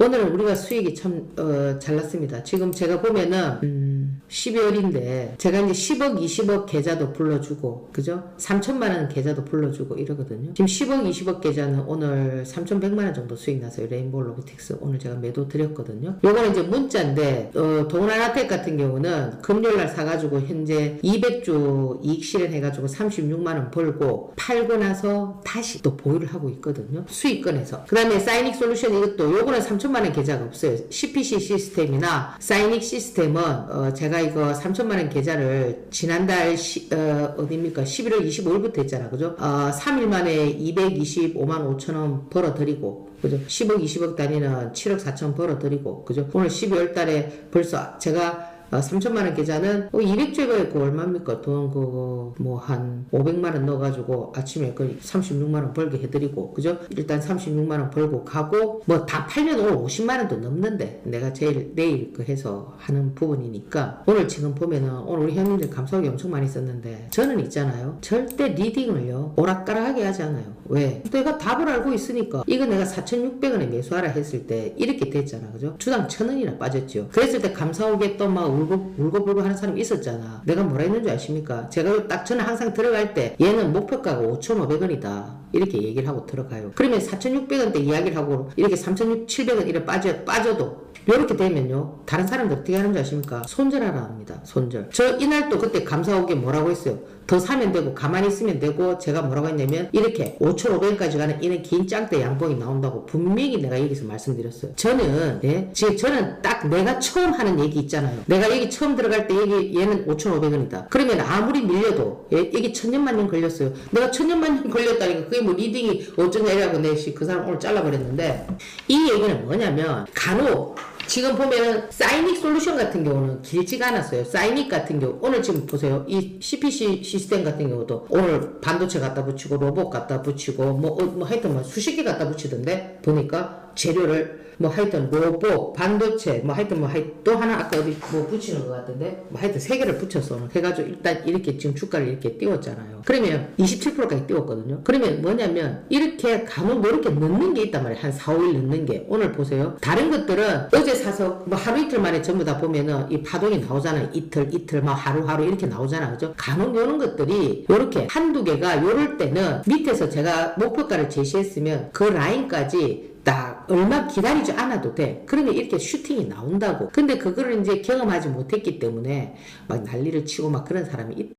오늘은 우리가 수익이 참, 어, 잘 났습니다. 지금 제가 보면은, 음, 12월인데, 제가 이제 10억, 20억 계좌도 불러주고, 그죠? 3천만 원 계좌도 불러주고 이러거든요. 지금 10억, 20억 계좌는 오늘 3,100만 원 정도 수익 났어요. 레인보우 로보틱스. 오늘 제가 매도 드렸거든요. 요거는 이제 문자인데, 어, 동원하나텍 같은 경우는 금요일날 사가지고 현재 200주 이익 실현해가지고 36만 원 벌고, 팔고 나서 다시 또 보유를 하고 있거든요. 수익권에서. 그 다음에 사이닉 솔루션 이것도 요거는 3천만 원 계좌가 없어요. CPC 시스템이나 사이닉 시스템은 어, 제가 이거 3천만 원 계좌를 지난달 시, 어, 어딥니까 11월 25일부터 했잖아, 그죠? 어, 3일 만에 225만 5천 원 벌어들이고. 그죠? 10억, 20억 단위는 7억 4천 벌어들이고, 그죠? 오늘 12월 달에 벌써 제가 어, 3천만 원 계좌는 200조가 있고 얼마입니까? 돈 그거 뭐 한 500만 원 넣어가지고 아침에 그 36만 원 벌게 해드리고 그죠? 일단 36만 원 벌고 가고 뭐 다 팔면 오늘 50만 원도 넘는데 내가 제일 내일 그 해서 하는 부분이니까 오늘 지금 보면은 오늘 우리 형님들 감사하기 엄청 많이 썼는데 저는 있잖아요 절대 리딩을요 오락가락하게 하지 않아요 왜? 내가 답을 알고 있으니까 이거 내가 4,600원에 매수하라 했을 때 이렇게 됐잖아 그죠? 주당 1,000원이나 빠졌죠 그랬을 때 감사오게 또막 울고 울고불고 하는 사람이 있었잖아 내가 뭐라 했는지 아십니까? 제가 딱 저는 항상 들어갈 때 얘는 목표가가 5,500원이다 이렇게 얘기를 하고 들어가요 그러면 4,600원대 이야기를 하고 이렇게 3,700원 이렇게 빠져, 빠져도 이렇게 되면요 다른 사람들 어떻게 하는지 아십니까? 손절하라 합니다 손절 저 이날 또 그때 감사 오게 뭐라고 했어요? 더 사면 되고 가만히 있으면 되고 제가 뭐라고 했냐면 이렇게 5,500원까지 가는 이런 긴 짱대 양봉이 나온다고 분명히 내가 여기서 말씀드렸어요. 저는 예, 지금 저는 딱 내가 처음 하는 얘기 있잖아요. 내가 여기 처음 들어갈 때 여기 얘는 5,500원이다. 그러면 아무리 밀려도 예, 여기 천년만 년 걸렸어요. 내가 천년만 년 걸렸다니까 그게 뭐 리딩이 어쩌냐 이라고 내시 그 사람 오늘 잘라버렸는데 이 얘기는 뭐냐면 간혹 지금 보면은 사이닉 솔루션 같은 경우는 길지가 않았어요. 사이닉 같은 경우 오늘 지금 보세요. 이 CPC 시스템 같은 경우도 오늘 반도체 갖다 붙이고 로봇 갖다 붙이고 뭐, 어, 뭐 하여튼 뭐 수십 개 갖다 붙이던데 보니까 재료를 뭐 하여튼 로봇 반도체 뭐 하여튼 뭐 하여 또 하나 아까 어디 뭐 붙이는 것 같은데 뭐 하여튼 세 개를 붙였어 오늘 해가지고 일단 이렇게 지금 주가를 이렇게 띄웠잖아요. 그러면 27%까지 띄웠거든요. 그러면 뭐냐면 이렇게 간혹 뭐 이렇게 넣는 게 있단 말이에요. 한 4, 5일 넣는 게 오늘 보세요. 다른 것들은 어제 사서 뭐 하루 이틀 만에 전부 다 보면은 이 파동이 나오잖아요. 이틀 이틀 막 하루 하루 이렇게 나오잖아. 그죠? 간혹 요런 것들이 요렇게 한두 개가 요럴 때는 밑에서 제가 목표가를 제시했으면 그 라인까지 딱 얼마 기다리지 않아도 돼. 그러면 이렇게 슈팅이 나온다고. 근데 그거를 이제 경험하지 못했기 때문에 막 난리를 치고 막 그런 사람이 있